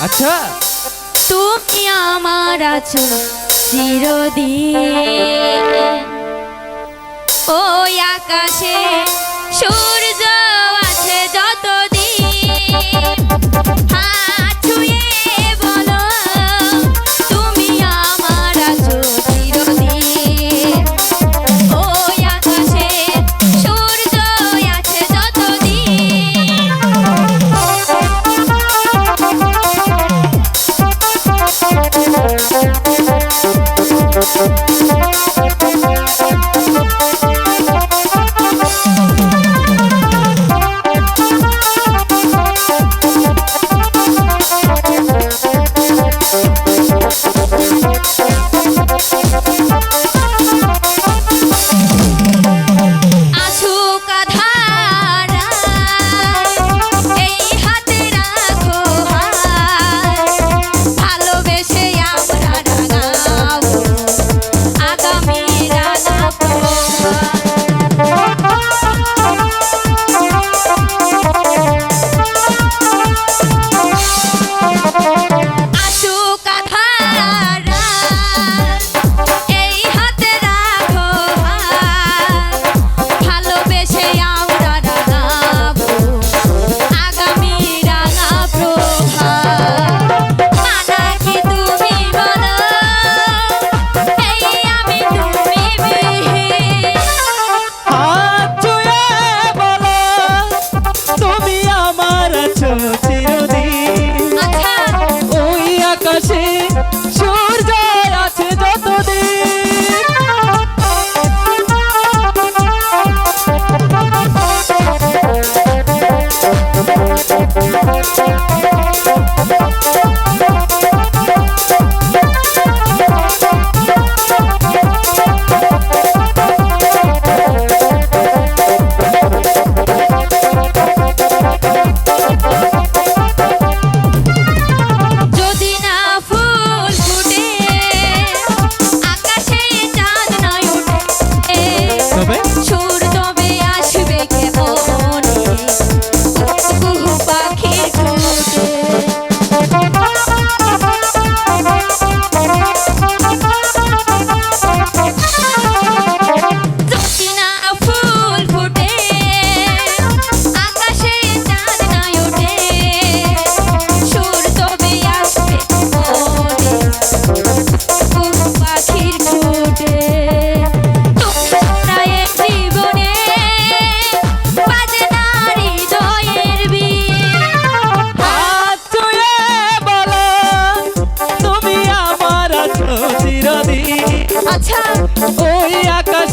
আচ্ছা। তুমি আমার আছো চিরদিন। ওই আকাশে সূর্য আছে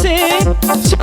কাছে